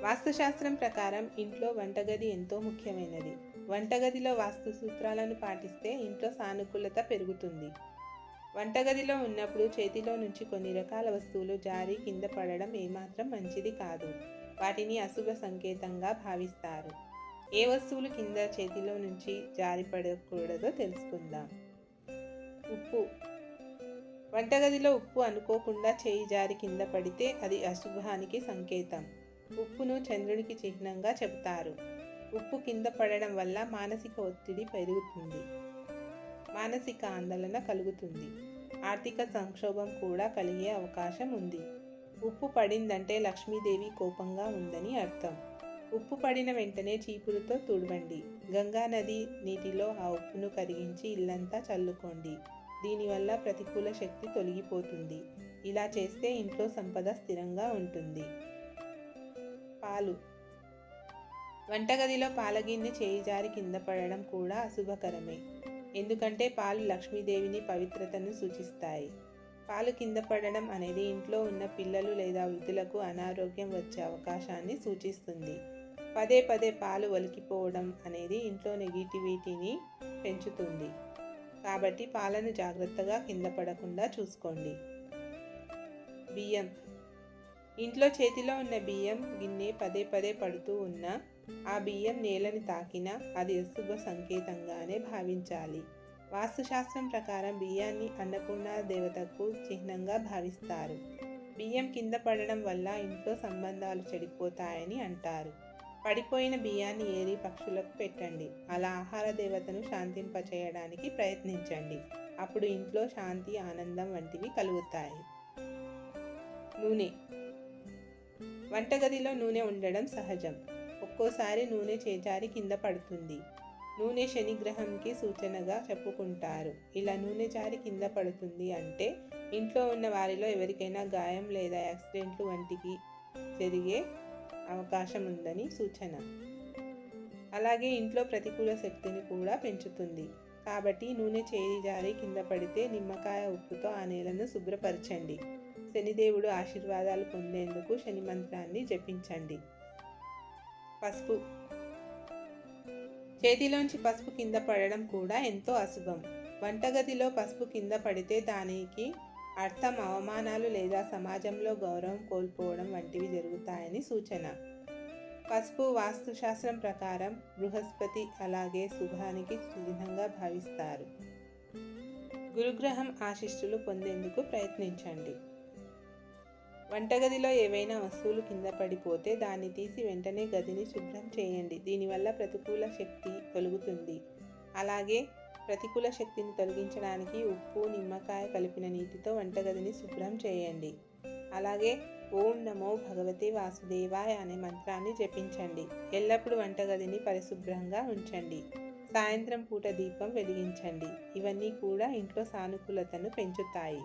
వాస్తుశాస్త్రం ప్రకారం ఇంట్లో వంటగది ఎంతో ముఖ్యమైనది. వంటగదిలో వాస్తు సూత్రాలను పాటిస్తే ఇంట్లో సానుకూలత పెరుగుతుంది. వంటగదిలో ఉన్నప్పుడు చేతిలో నుంచి కొన్ని రకాల వస్తువులు జారి కింద పడడం ఏమాత్రం మంచిది కాదు. వాటిని అశుభ సంకేతంగా భావిస్తారు. ఏ వస్తువులు కింద చేతిలో నుంచి జారి పడకూడదో తెలుసుకుందాం. ఉప్పు. వంటగదిలో ఉప్పు అనుకోకుండా చేయి జారి కింద పడితే అది అశుభానికి సంకేతం. ఉప్పును చంద్రునికి చిహ్నంగా చెబుతారు. ఉప్పు కింద పడడం వల్ల మానసిక ఒత్తిడి పెరుగుతుంది. మానసిక ఆందోళన కలుగుతుంది. ఆర్థిక సంక్షోభం కూడా కలిగే అవకాశం ఉంది. ఉప్పు పడిందంటే లక్ష్మీదేవి కోపంగా ఉందని అర్థం. ఉప్పు పడిన వెంటనే చీపురుతో తుడవండి. గంగా నది నీటిలో ఆ ఉప్పును కరిగించి ఇల్లంతా చల్లుకోండి. దీనివల్ల ప్రతికూల శక్తి తొలగిపోతుంది. ఇలా చేస్తే ఇంట్లో సంపద స్థిరంగా ఉంటుంది. పాలు. వంటగదిలో పాలగిన్నె చేయి జారి కింద పడడం కూడా అశుభకరమే. ఎందుకంటే పాలు లక్ష్మీదేవిని పవిత్రతను సూచిస్తాయి. పాలు కింద పడడం అనేది ఇంట్లో ఉన్న పిల్లలు లేదా వృద్ధులకు అనారోగ్యం వచ్చే అవకాశాన్ని సూచిస్తుంది. పదే పదే పాలు ఒలికిపోవడం అనేది ఇంట్లో నెగిటివిటీని పెంచుతుంది. కాబట్టి పాలను జాగ్రత్తగా కింద పడకుండా చూసుకోండి. బియ్యం. ఇంట్లో చేతిలో ఉన్న బియ్యం గిన్నె పదే పదే పడుతూ ఉన్నా ఆ బియ్యం నేలని తాకినా అది అశుభ సంకేతంగానే భావించాలి. వాస్తుశాస్త్రం ప్రకారం బియ్యాన్ని అన్నపూర్ణ దేవతకు చిహ్నంగా భావిస్తారు. బియ్యం కింద పడడం వల్ల ఇంట్లో సంబంధాలు చెడిపోతాయని అంటారు. పడిపోయిన బియ్యాన్ని ఏరి పక్షులకు పెట్టండి. అలా ఆహార దేవతను శాంతింపచేయడానికి ప్రయత్నించండి. అప్పుడు ఇంట్లో శాంతి ఆనందం వంటివి కలుగుతాయి. నూనె వంటగదిలో నూనె ఉండడం సహజం. ఒక్కోసారి నూనె చేజారి కింద పడుతుంది. నూనె శనిగ్రహంకి సూచనగా చెప్పుకుంటారు. ఇలా నూనె జారి కింద పడుతుంది అంటే ఇంట్లో ఉన్న వారిలో ఎవరికైనా గాయం లేదా యాక్సిడెంట్లు వంటికి జరిగే అవకాశం ఉందని సూచన. అలాగే ఇంట్లో ప్రతికూల శక్తిని కూడా పెంచుతుంది. కాబట్టి నూనె చేయి జారి కింద పడితే నిమ్మకాయ ఉప్పుతో ఆ నేలను శుభ్రపరచండి. శనిదేవుడు ఆశీర్వాదాలు పొందేందుకు శని మంత్రాన్ని జపించండి. పసుపు. చేతిలోంచి పసుపు కింద పడడం కూడా ఎంతో అశుభం. వంటగదిలో పసుపు కింద పడితే దానికి అర్థం అవమానాలు లేదా సమాజంలో గౌరవం కోల్పోవడం వంటివి జరుగుతాయని సూచన. పసుపు వాస్తుశాస్త్రం ప్రకారం బృహస్పతి అలాగే శుభానికి చిహ్నంగా భావిస్తారు. గురుగ్రహం ఆశిష్టులు పొందేందుకు ప్రయత్నించండి. వంటగదిలో ఏవైనా వస్తువులు కింద పడిపోతే దాన్ని తీసి వెంటనే గదిని శుభ్రం చేయండి. దీనివల్ల ప్రతికూల శక్తి తొలుగుతుంది. అలాగే ప్రతికూల శక్తిని తొలగించడానికి ఉప్పు నిమ్మకాయ కలిపిన నీటితో వంటగదిని శుభ్రం చేయండి. అలాగే ఓం నమో భగవతే వాసుదేవాయ అనే మంత్రాన్ని జపించండి. ఎల్లప్పుడూ వంటగదిని పరిశుభ్రంగా ఉంచండి. సాయంత్రం పూట దీపం వెలిగించండి. ఇవన్నీ కూడా ఇంట్లో సానుకూలతను పెంచుతాయి.